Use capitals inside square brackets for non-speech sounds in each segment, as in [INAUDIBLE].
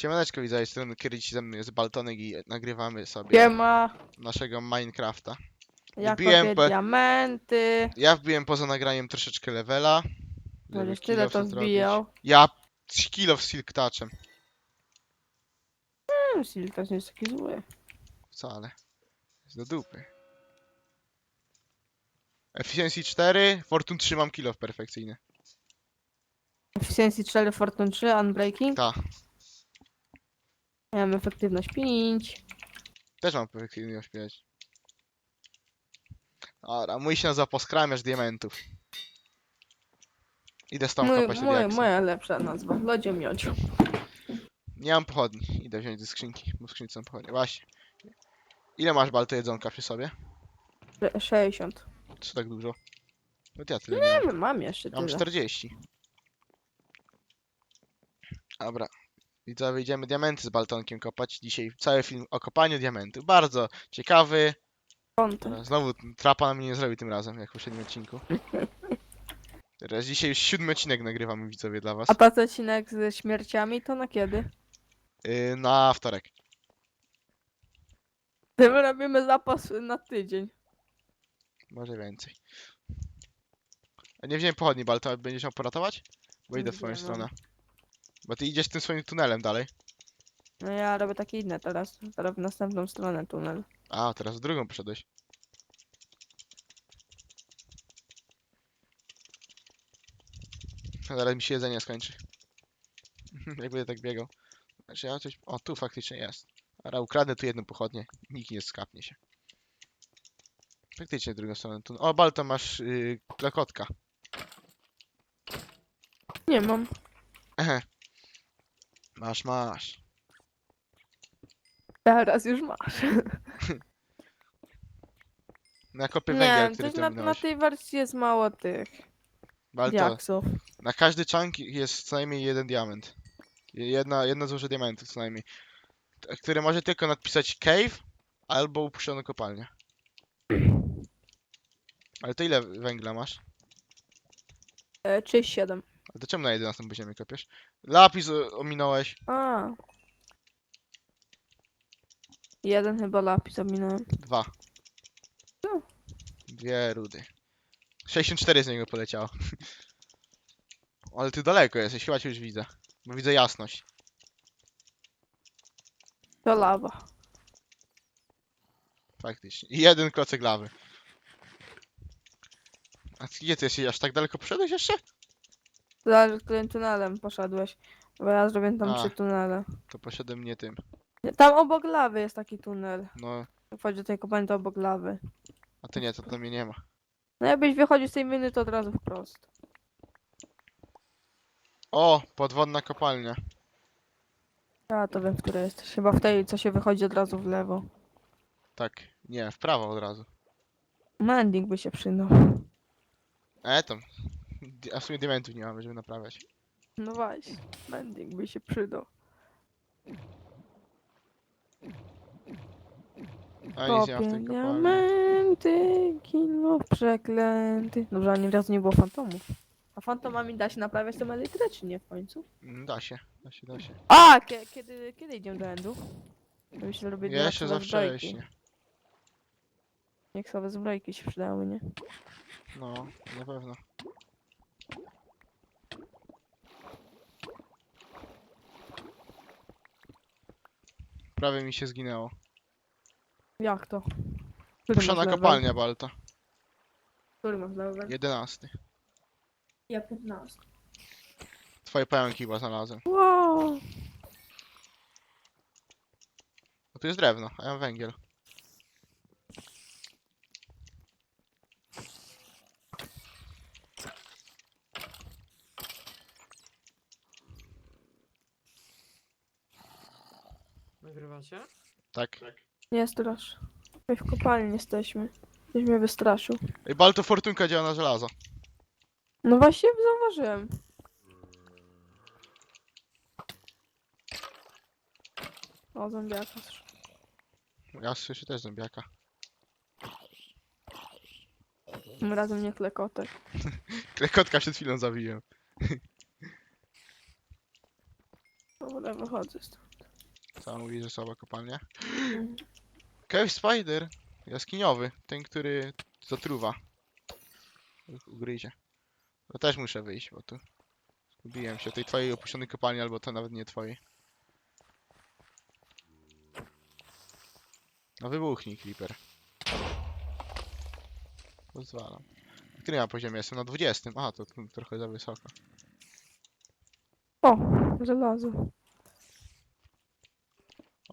Siemaneczko widzę, z strony kiedyś ze mną jest Baltonek i nagrywamy sobie Siema, naszego Minecrafta. ja Wbiłem po- diamenty. Ja wbiłem poza nagraniem troszeczkę levela. żeby Będziesz tyle to zrobić. zbijał. Ja 3 kilo z silk touchem. Hmm, Sil też nie jest taki zły. Wcale. Jest do dupy. Efficiency 4, Fortune 3 mam kilo perfekcyjny. Efficiency 4, Fortune 3, Unbreaking. Ta, Miałem efektywność 5. też mam perfekcyjny ośmieć. Dobra, mój się nazywa poskramiarz diamentów. Idę z tą Mój, kopać moja, moja lepsza nazwa. Lodzie miodziu. Nie mam pochodni. Idę wziąć ze skrzynki, bo w skrzynce są pochodnie. Właśnie. Ile masz balto jedzonka przy sobie? Sze- 60. Co tak dużo? No to ja tyle nie mam. Nie, mam jeszcze Ja mam tyle. 40. Dobra. Widzowie, wyjdziemy diamenty z Baltonkiem kopać. Dzisiaj cały film o kopaniu diamentów. Bardzo ciekawy. Content. Znowu trapa na mnie nie zrobi tym razem, jak w poprzednim odcinku. Teraz dzisiaj już siódmy odcinek nagrywamy widzowie dla was. A ta odcinek ze śmierciami to na kiedy? Yy, na wtorek. Tym robimy zapas na tydzień. Może więcej. A nie wziąłem pochodni, Balto, będziesz miał poratować? Bo idę w twoją stronę. Bo ty idziesz tym swoim tunelem dalej. No ja robię takie inne teraz. Teraz w następną stronę tunel. A, teraz w drugą poszedłeś. Zaraz mi się jedzenie skończy. [LAUGHS] Jak będę tak biegał. Znaczy ja coś... O, tu faktycznie jest. Ale ukradnę tu jedną pochodnię. Nikt nie skapnie się. Faktycznie drugą stronę tu. O, Balto, masz yy. Nie mam. Ehe. Masz, masz. Teraz już masz. [LAUGHS] Na kopie Nie, węgiel, który ty na, na minąłeś. tej wersji jest mało tych Balto, diaksów. Na każdy chunk jest co najmniej jeden diament. Je- Jedna, jedno złoże diamentów co najmniej. T- Które może tylko napisać cave albo upuszczoną kopalnię. Ale to ile węgla masz? E, 37. Ale to czemu na 11 poziomie kopiesz? Lapis o- ominąłeś. A. Jeden chyba lapis ominąłem. Dwa. No. Dwie rudy. 64 z niego poleciało. [LAUGHS] Ale ty daleko jesteś, chyba cię już widzę. Bo widzę jasność. To lawa. Faktycznie. I jeden klocek lawy. A ty gdzie ty jesteś? Aż tak daleko poszedłeś jeszcze? Zależy, którym tunelem poszedłeś. Bo ja zrobię tam A. trzy tunele. To poszedłem nie tym. Tam obok lawy jest taki tunel. No, Jak wchodzi do tej kopalni, to obok lawy. a ty nie, to tam mnie nie ma. No jakbyś wychodził z tej miny, to od razu wprost. O, podwodna kopalnia. Ja to wiem, w której jesteś. Chyba w tej, co się wychodzi od razu w lewo. Tak, nie, w prawo od razu. Mending by się przydał. E, tam. A w sumie diamentów nie mamy, żeby naprawiać. No właśnie, mending by się przydał. A nic nie ma w Kopię tej kopalni. diamenty, kilo przeklęty. Dobrze, ani razu nie było fantomów. A fantomami da się naprawiać tą elytrę, czy nie w końcu? Mm, Da się, da się, da się. A, kie, kiedy, kiedy idziemy do endu? Ja Myślę, robię Jeszcze za diaksowe zbrojki. wcześnie. Diaksowe zbrojki się przydały, nie? No, na pewno. Prawie mi się zginęło. Jak to? Który Puszczona masz level? kopalnia, Balta. Który masz level? Jedenasty. Ja 15. Twoje pająki chyba znalazłem. Wow! No tu jest drewno, a ja mam węgiel. Tak. Nie strasz. My w kopalni jesteśmy. Ktoś mnie wystraszył. Ej, Balto Fortunka działa na żelazo. No właśnie zauważyłem. O, zombiaka. Ja słyszę też zombiaka. Tym razem nie klekotek. [LAUGHS] Klekotka przed chwilą zabiłem. Dobra, wychodzę stąd. Co mówi, że słaba kopalnia? Mhm. Cave Spider. Jaskiniowy. Ten, który zatruwa. Ugryzie. To też muszę wyjść, bo tu zgubiłem się. Tej twojej opuszczonej kopalni, albo to nawet nie twojej. No wybuchnij, Creeper. Pozwalam. Który ja poziomie jestem? Na 20. Aha, to tu trochę za wysoko. O, żelazo.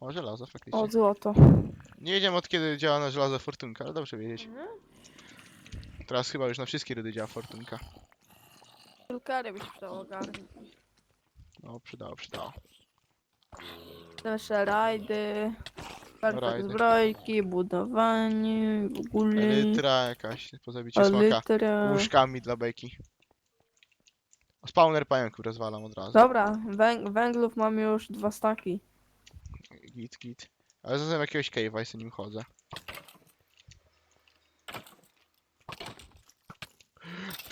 O, żelazo, faktycznie. O, złoto. Nie wiedziałem od kiedy działa na żelazo fortunka, ale dobrze wiedzieć. Teraz chyba już na wszystkie rydy działa fortunka. Szulkary byś chciał ogarnąć. No, przydało, przydało. Jeszcze rajdy. Rajdy. zbrojki, budowanie, w ogóle. Elytra jakaś po zabiciu smoka. Elytra. Łóżkami dla beki. O, Spawner pająków rozwalam od razu. Dobra, węg węglów mam już dwa staki. Git, git. Ale zatem jakiegoś cave'a i z nim chodzę.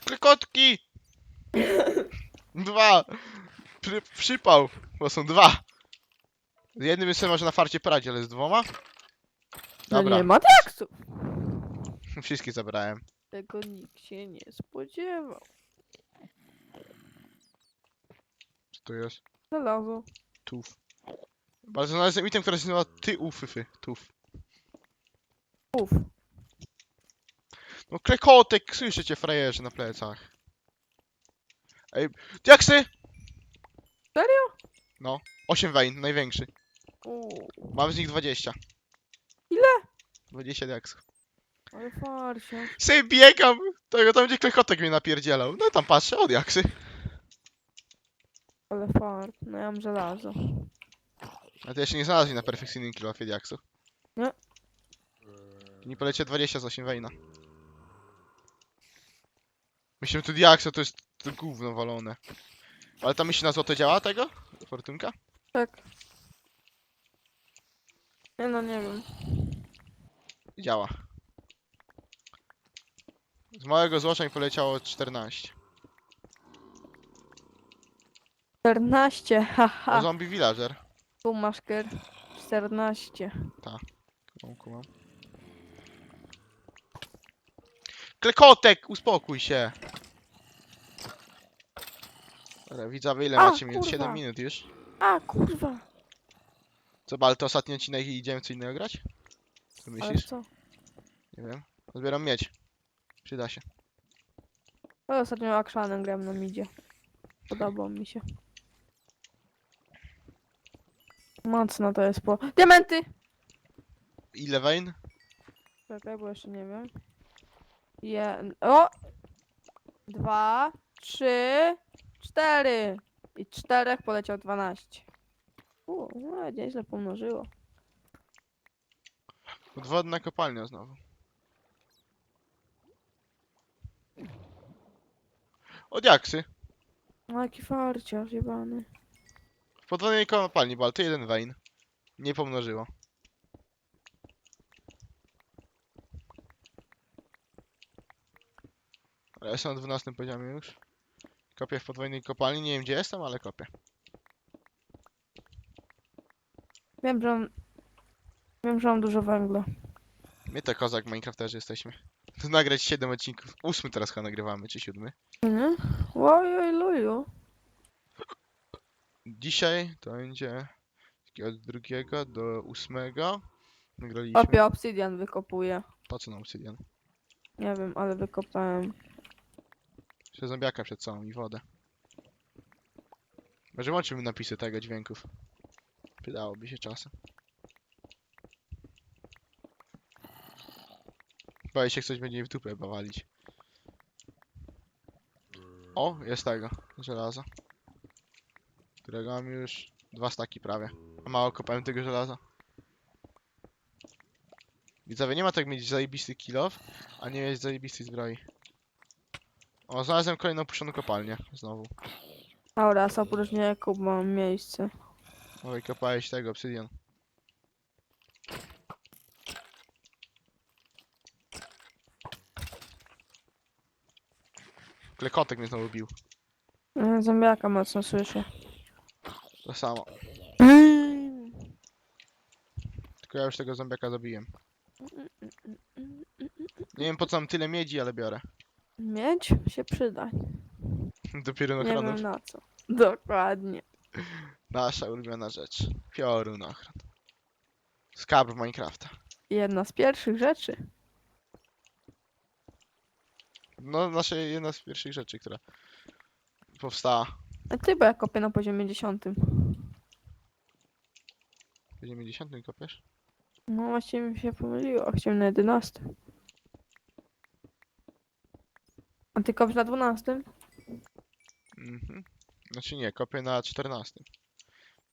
Klekotki! Dwa! Przy, przypał, bo są dwa. Z jednym jestem może na farcie poradzić, ale z dwoma? No Dobra, nie ma tekstu. [LAUGHS] wszystkie zabrałem. Tego nikt się nie spodziewał. Co to jest? Żelazo. Tuf. Bardzo znalazłem item, który się nazywa ty ufyfy. Tuf. Uf. No klekotek, słyszę cię frajerze na plecach. Ej, diaksy! Serio? No, 8 wein, największy. Uuu, Mam z nich 20. Ile? 20 diaksów. ale farsia. Sobie biegam, tego tam gdzie klekotek mnie napierdzielał. No tam patrzę, o diaksy. Ale fart. No ja mam żelazo. A ty jeszcze nie znalazłem na perfekcyjnym kilofie diaksów. Nie. Nie polecie 20 z 8 wejna. Myślę, że tu diaksa to jest to gówno walone. Ale ta myśl na złoto działa tego? Fortunka? Tak. Nie no, nie wiem. Działa. Z małego mi poleciało 14. 14, A haha. zombie villager. Tu masz kier. 14. Kumam, kumam. Klekotek, uspokój się. Dobra, widzowie, ile A, macie minut? 7 kurwa. minut już. A, kurwa. Co, Bal, to ostatni odcinek i idziemy co innego grać? Co Ale myślisz? co? Nie wiem. Zbieram miedź. Przyda się. Ale ostatnio Akshanem gram na midzie. Podobał mi się. Mocno to jest po... Diamenty! Ile wein? Czekaj, bo jeszcze nie wiem. Je... O! Dwa, trzy, cztery. I czterech poleciał 12. U, no, nieźle pomnożyło. Podwodna kopalnia znowu. Od jaksy. No jaki farciarz jebany. W podwodnej kopalni, Bal, to jeden wein. Nie pomnożyło. Ale jestem na 12 poziomie już. Kopię w podwójnej kopalni, nie wiem gdzie jestem, ale kopię. Wiem, że mam... Wiem, że mam dużo węgla. My to kozak Minecrafterzy jesteśmy. Tu [LAUGHS] nagrać 7 odcinków. Ósmy teraz chyba nagrywamy, czy siódmy. Nie? Ojoj, luju. Dzisiaj to będzie od drugiego do ósmego. Nagraliśmy. Opie obsydian wykopuje. Po co nam obsydian? Nie wiem, ale wykopałem. Jeszcze zombiaka przed sobą i wodę. Może łączymy napisy tego dźwięków. Przydałoby się czasem. Boję się, ktoś będzie w dupę bawalić. O, jest tego, żelaza. Którego mam już dwa staki prawie. A mało kopałem tego żelaza. Widzowie, nie ma tak mieć zajebisty kilof, a nie mieć zajebistej zbroi. O, znalazłem kolejną opuszczoną kopalnię. Znowu. Dobra, oprócz nie kup mam miejsce. Oj, kopałeś tego, obsydian. Klekotek mnie znowu bił. E, Zombiaka mocno słyszę. To samo. Tylko ja już tego zombiaka zabiłem. Nie wiem po co mam tyle miedzi, ale biorę. Mieć się przyda. Dopiero Nie wiem na co. Dokładnie. Nasza ulubiona rzecz. Piorun ochron. Skarb Minecrafta. Jedna z pierwszych rzeczy. No, nasza jedna z pierwszych rzeczy, która powstała. A ty, bo ja kopię na poziomie 10. Będziemy 10 kopiesz? No właśnie mi się pomyliło, chciałem na 11. A ty kopiesz na 12? Mhm. Znaczy nie, kopię na 14.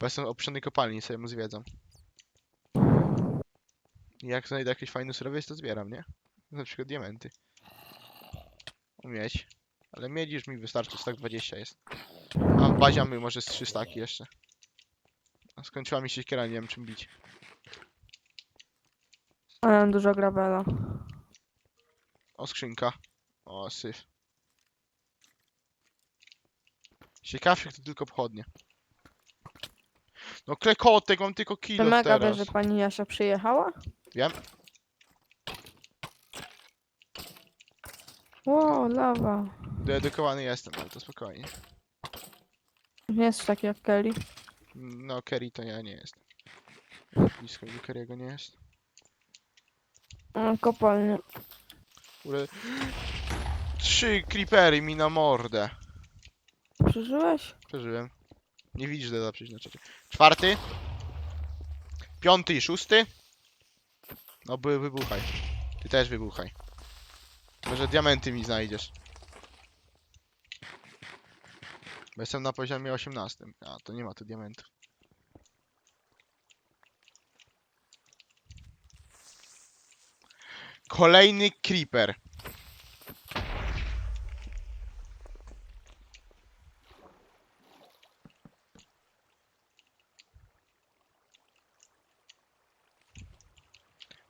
Bo jestem opuszczony kopalni sobie mu zwiedzam. I jak znajdę jakiś fajny surowiec, to zbieram, nie? Na przykład diamenty. O, Miedź. Ale miedź już mi wystarczy, tak 20 jest. A mamy może z 3 staki jeszcze. A skończyła mi się siekiera, nie wiem czym bić. Ja mam dużo gravela. O, skrzynka. O, syf. Ciekawszych to tylko pochodnie. No klekotek, mam tylko To kilo mega teraz. wie, że pani Jasia przyjechała? Wiem. Ło, lawa. Dedykowany jestem, ale to spokojnie. Nie jest taki jak Kelly. No, Kerry to ja nie jestem. Blisko mi Kerry'ego nie jest. A, kopalnia. Ule... Trzy creepery mi na mordę. Przeżyłeś? Przeżyłem. Nie widzisz Deda przecież na czacie. Czwarty. Piąty i szósty. No były wybuchaj. Ty też wybuchaj. Może diamenty mi znajdziesz. Bo jestem na poziomie 18. A, to nie ma tu diamentów. Kolejny creeper.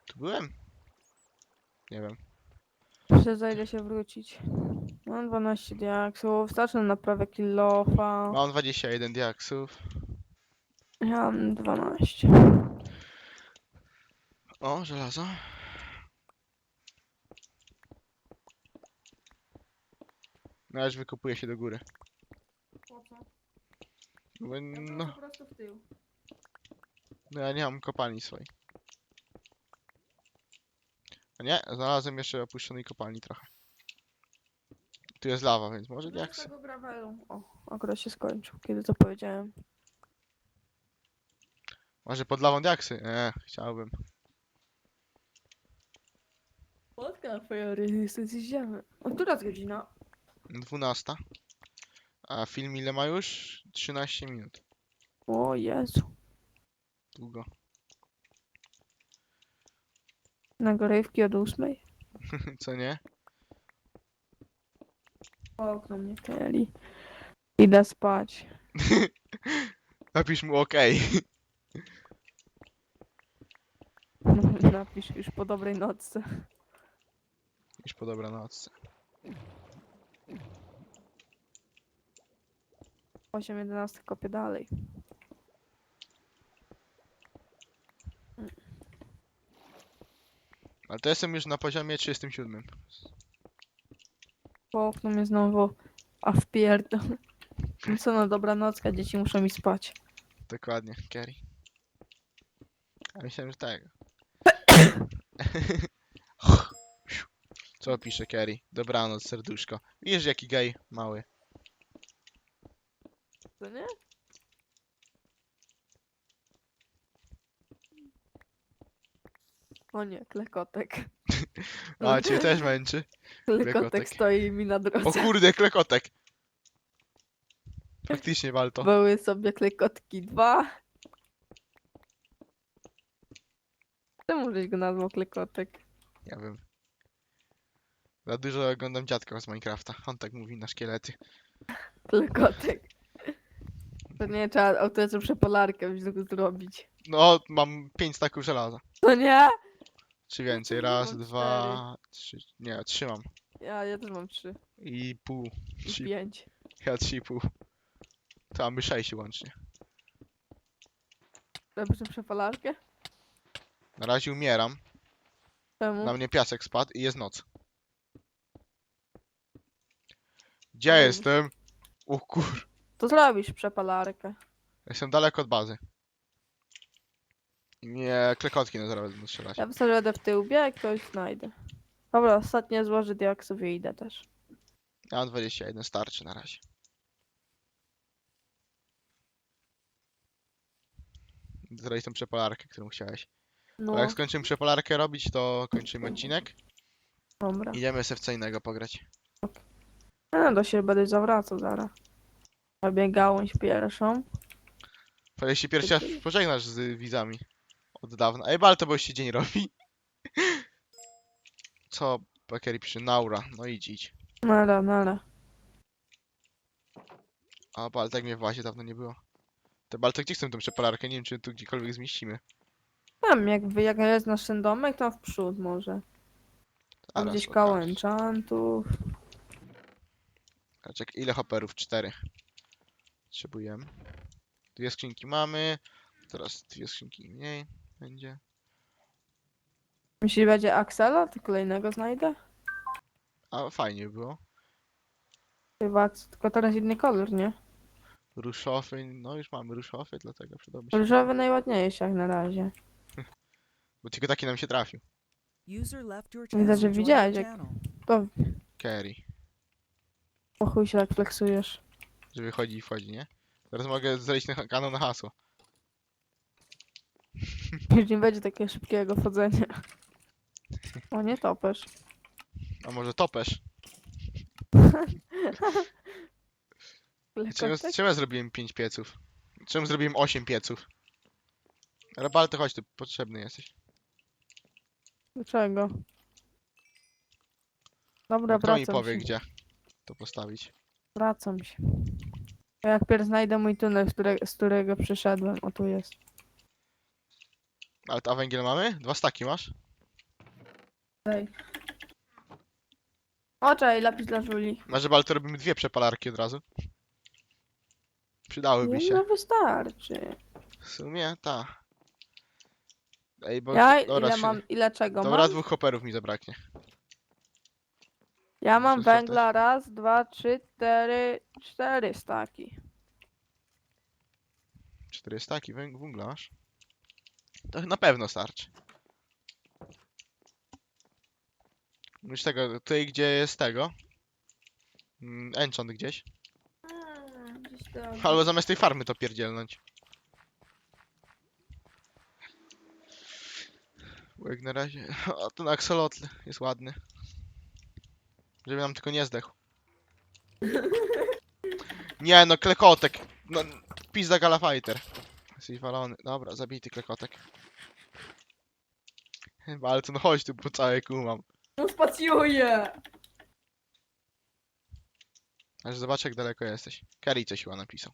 Tu byłem? Nie wiem. Jeszcze zajdę się wrócić. Mam 12 diaksów, starczy na naprawę kilofa. Mam 21 diaksów. Ja mam 12. O, żelazo. No aż wykopuję się do góry. Bo, no, prostu w tył. no ja nie mam kopalni swojej. Nie, znalazłem jeszcze opuszczonej kopalni trochę. Tu jest lawa, więc może No, diaksy. tego gravelu. O, akurat się skończył, kiedy to powiedziałem. Może pod lawą diaksy? Nie, chciałbym. Spotka twoja rezystencja ziemi. O, która jest godzina? 12. A film ile ma już? 13 minut. O Jezu. Długo. Nagrywki od ósmej. [LAUGHS] Co nie? O, okno mnie chcieli. Idę spać. [LAUGHS] Napisz mu OK. [LAUGHS] Napisz już po dobrej nocce. Już po dobranocce. 8.11 kopię dalej. Ale to jestem już na poziomie 37. Po okno mnie znowu. A wpierdol. [LAUGHS] No Co na dobranocka, dzieci muszą mi spać. Dokładnie, Kerry. A myślałem, że tego. [COUGHS] Co pisze Kerry? Dobranoc, serduszko. Widzisz jaki gej mały. To nie? O nie, klekotek. [LAUGHS] A, cię też męczy. Klekotek klekotek. stoi mi na O drodze. kurde, klekotek. Faktycznie, Walto. Były sobie klekotki dwa. Czemu żeś go nazwał klekotek? Ja wiem. Za dużo oglądam dziadka z Minecrafta. On tak mówi na szkielety. Klekotek. To nie trzeba autoryzację przepolarkę zrobić. No, mam 5 staków żelaza. To nie? Czy więcej? Raz, było dwa, trzy. Nie, trzy mam. Ja, ja też mam trzy I pół. i Trzy, pięć. ja trzy i pół. To mamy sześć łącznie. Robisz tę przepolarkę? Na razie umieram. Czemu? Na mnie piasek spadł i jest noc. Gdzie Oj. jestem? O kur... To zrobisz przepalarkę. Jestem daleko od bazy. I mnie klekotki na zaraz będą strzelać. Ja sobie będę w tył bieg, to już znajdę. Dobra, ostatnie złoży diaksów i idę też. Ja mam 21, starczy na razie. Zrobić tą przepalarkę, którą chciałeś. No, A jak skończymy przepalarkę robić, to kończymy odcinek. dobra. Idziemy sobie w co innego pograć. No, do siebie będę zawracał zaraz. Robię gałąź pierwszą. Powiedz się pierwszy raz pożegnasz z widzami. Od dawna. Ej, Bal, to bo już się dzień robi. [LAUGHS] Co? Bakeri pisze Naura. No idź, idź. Nara, nara. A Bal, tak mnie w bazie dawno nie było. Te Bal, to gdzie chcę tą przepalarkę? Nie wiem, czy tu gdziekolwiek zmieścimy. Tam, jak, jak jest nasz ten domek, to w przód może. Tam Zaraz gdzieś pokażę. koło enchantów. A Czekaj, ile hopperów? Cztery. Potrzebujemy. Dwie skrzynki mamy. Teraz dwie skrzynki mniej będzie. Jeśli będzie Axela, to kolejnego znajdę. A fajnie było. Chyba, tylko teraz inny kolor, nie? Ruszofy, no już mamy ruszofy, dlatego przydałby się. Różowy najładniejszy jak na razie. [LAUGHS] Bo tylko taki nam się trafił. User left your Widać, że Join widziałeś, jak- channel. To Carry. po chuj się tak flexujesz. Że wychodzi i wchodzi, nie? Teraz mogę zrobić na kanał na hasło. Już nie będzie takiego szybkiego wchodzenia. O, nie topesz. A może topesz? Czemu, Lekotek? czemu ja zrobiłem 5 pieców? Czemu zrobiłem 8 pieców? Rabal, to chodź tu, potrzebny jesteś. Dlaczego? Dobra, Kto mi wracam powie, się. gdzie to postawić? Wracam się. Jak pierw znajdę mój tunel, z, które, z którego przyszedłem. O, tu jest. Ale a węgiel mamy? Dwa staki masz? Daj. O, czekaj, lapis dla Rabal, to robimy dwie przepalarki od razu. Przydałyby się. No wystarczy. W sumie, ta. Ej, bo... Ja dobra, ile trzy- mam, ile czego Dobra, mam? dwóch hopperów mi zabraknie. Ja mam sobie węgla raz, dwa, trzy, cztery, cztery staki. Cztery staki węg- węgla masz? To na pewno starczy. Już tego, tutaj gdzie jest tego? Mm, Enchant gdzieś. Albo zamiast tej farmy to pierdzielnąć. Bo jak na razie... [LAUGHS] O, ten axolotl jest ładny. Żeby nam tylko nie zdechł. [LAUGHS] Nie no, klekotek. No, pizda galafighter. Jesteś walony. Dobra, zabity klekotek. Chyba, ale to no chodź tu po całej kumam. No spacjuję! Aż zobaczę jak daleko jesteś. Kerry coś chyba napisał.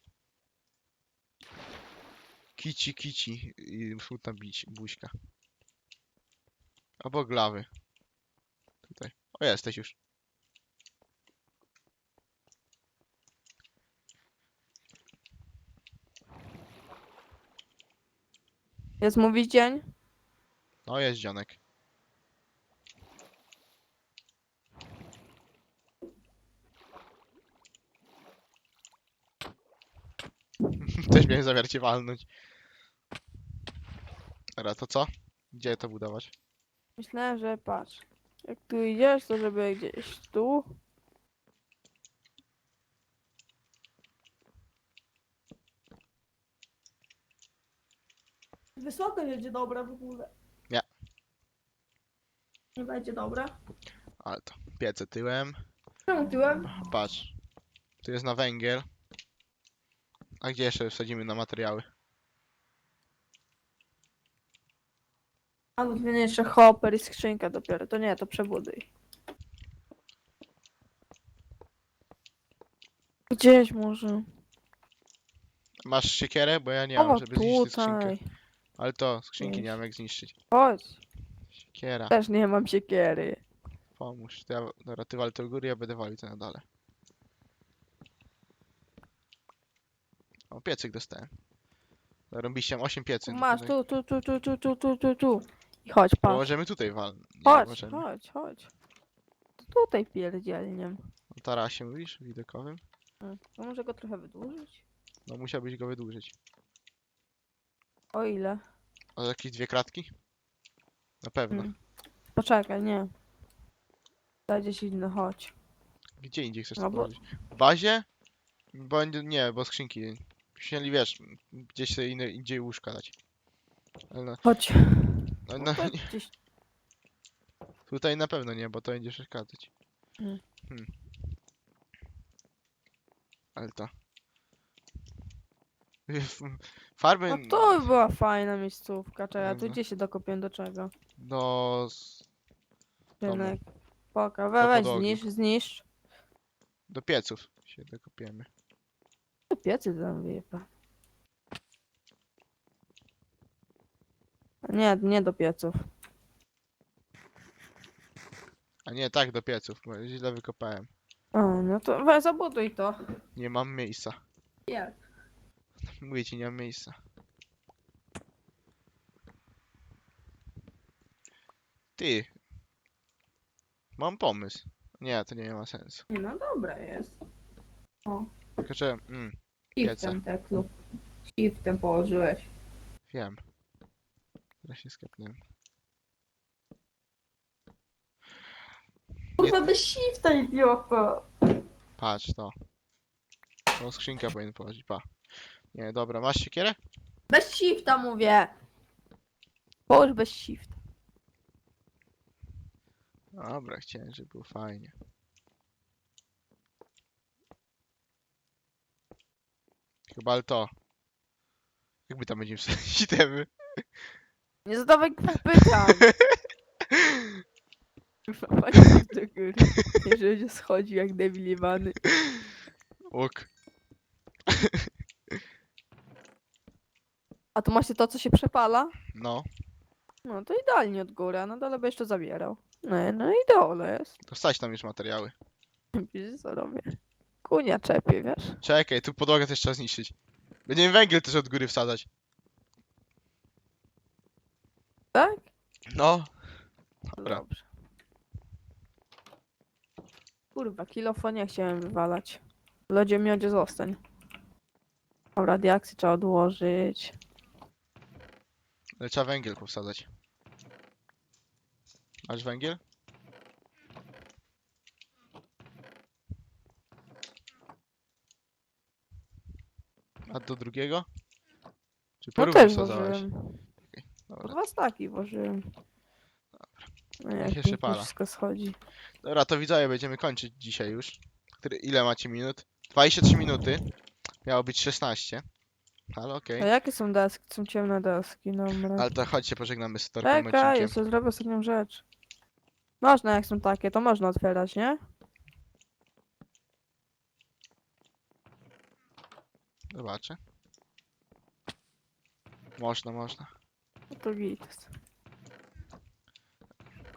Kici, kici i smutna bić, buźka. Albo glawy. Tutaj. O, jesteś już. Jest mówić dzień? No, jest dzionek. [LAUGHS] Też miałem zamiar cię walnąć. Dobra, to co? Gdzie to budować? Myślałem, że patrz. Jak tu idziesz, to żeby gdzieś tu. Wysoko będzie dobra w ogóle. Nie. Będzie dobra. Ale to. Piece tyłem. Czemu tyłem? Patrz. Tu jest na węgiel. A gdzie jeszcze wsadzimy na materiały? A no jeszcze hopper i skrzynka dopiero. To nie, to przebuduj. Gdzieś może. Masz siekierę? Bo ja nie o, mam, żeby zniszczyć skrzynkę. tutaj. Ale to, skrzynki nie mam jak zniszczyć. Chodź. Siekiera, Też nie mam siekiery. pomóż. To ja, dobra, ty wal u góry, ja będę walił to na dole. O, piecyk dostałem. Robiliście 8 piecy. Masz tu, tu, tu, tu, tu, tu, tu, tu, tu. I chodź, No patrz. możemy tutaj walnąć. Nie, Chodź, możemy. chodź, chodź. To tutaj pierdzielniem. O tarasie mówisz? Widokowym? Mm, To może go trochę wydłużyć? No musiałbyś go wydłużyć. O ile? O jakieś dwie kratki? Na pewno. Mm. Poczekaj, nie. Daj gdzieś inny, chodź. Gdzie indziej chcesz No to bo- położyć? W bazie? Bo nie- nie, bo skrzynki. Musieli, wiesz, gdzieś sobie inny, indziej łóżka dać. Ale no, Chodź. no, No no, to [LAUGHS] nie, gdzieś... tutaj na pewno nie, bo to będzie przeszkadzać. Mm. Hmm. Ale to... [LAUGHS] Farby... No to była fajna miejscówka. Czekaj, a tu Dobra. gdzie się dokopię do czego? No... s- Domu. Do we, weź podłogi. zniszcz, zniszcz. Do pieców się dokopiemy. To Piecy tam wyjepa. Nie, nie do pieców. A nie, tak, do pieców, bo źle wykopałem. O, no to weź zabuduj to. Nie mam miejsca. Jak? Mówię ci, nie mam miejsca. Ty. Mam pomysł. Nie, to nie ma sensu. Nie no, dobra jest. Tylko, że... Mm. Shiftem teklu. Shiftem położyłeś. wiem. Teraz się skapnąłem. Kurwa, bez shifta, idiota. Patrz to. Tą skrzynkę powinien położyć, pa. Nie, dobra, masz siekierę? Bez shifta mówię. Połóż bez shifta. Dobra, chciałem, żeby było fajnie. Chyba ale to. Jakby tam będziemy wsadzić [LAUGHS] itemy. Nie zadawaj pytań. Kurwa, patrz do góry. Jeżeli schodzi jak debil jebany. Ok. A tu macie to, co się przepala? No, No to idealnie od góry, a na dole byś to zabierał. No, no i dole jest. to tam już materiały. Widzisz co robię? Kunia czepie, wiesz? Czekaj, tu podłogę też trzeba zniszczyć. Będziemy węgiel też od góry wsadzać. Tak? No, Dobra. Dobrze. Kurwa, kilofonie chciałem wywalać. W lodzie miodzie zostań. Dobra, diaksy trzeba odłożyć. ale trzeba węgiel powsadzać. Masz węgiel? A do drugiego? Czy No porówno też wsadzałeś? włożyłem. Dobra. dwa staki włożyłem. No jak się pięknie przepala. wszystko schodzi. Dobra, to widzowie, będziemy kończyć dzisiaj już. Który, ile macie minut? 23 minuty. Miało być 16. Ale okej. A jakie są deski? Są ciemne deski, dobra. Ale to chodźcie, pożegnamy z Torkiem Czekaj, odcinkiem. jeszcze zrobię ostatnią rzecz. Można, jak są takie, to można otwierać, nie? Zobaczę. Można, można. No to git.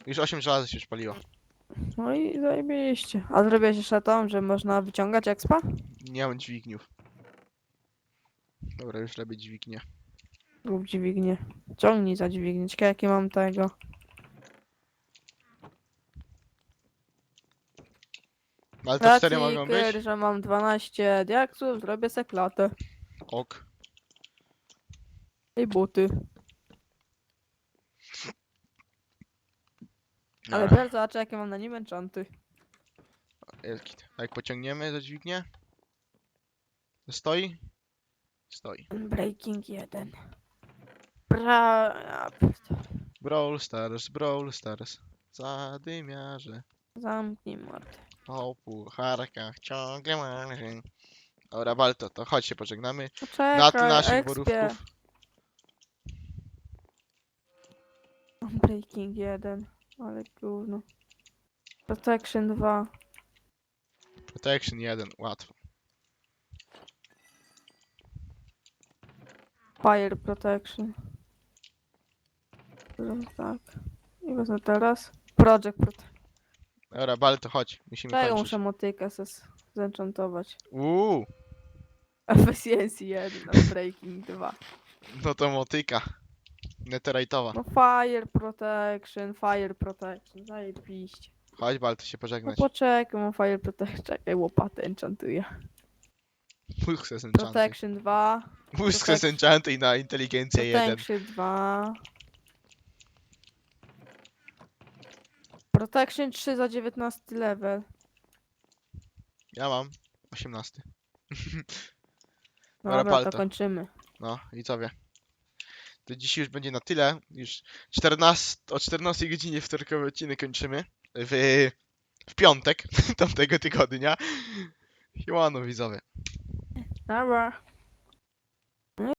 Już 8 żelaza się już paliło. No i zajebiście. A zrobiłeś jeszcze tą, że można wyciągać expa? Nie mam dźwigniów. Dobra, już robię dźwignię. Lub dźwignię. Ciągnij za dźwignię. Ciekawe jakie mam tego. Ale to 4 mogą być? Że mam 12 diaksów, zrobię se klatę. Ok. I buty. Ale teraz zobaczę jakie mam na nim enchanty. A jak pociągniemy za dźwignię? To stoi? Stoi. Breaking 1. Bra... ja pierdolę. Brawl Stars, Brawl Stars. Zadymiarze. Zamknij mordę. Po pucharkach ciągle marzeń. Dobra, Balto, to chodź się pożegnamy. Poczekaj, Na tle naszych borówków. Breaking 1. Ale gówno. Protection 2. Protection 1, łatwo. Fire Protection. Tak. I wezmę teraz. Project Protection. Dobra, Balto, chodź. Musimy Czego kończyć. muszę motykę ses zenchantować? Uuu, Efficiency 1, a Breaking 2. no to motyka. Netherite'owa. No fire protection, fire protection, zajebiście. Chodź, Balty, się No pożegnać. poczekaj, mam fire protection, czekaj, łopatę enchantuję. Mózg se zenchantuj. Protection 2, Mózg se protect- zenchantuj na inteligencję 1. protection 2. Protection 3 za 19 level. Ja mam 18. Dobra, Dobra, palto. to kończymy. No, i co wie. To dziś już będzie na tyle. Już 14, o 14 godzinie wtorkowy odcinek kończymy. W, w piątek [LAUGHS] tamtego tygodnia. Siłano widzowie. Dobra.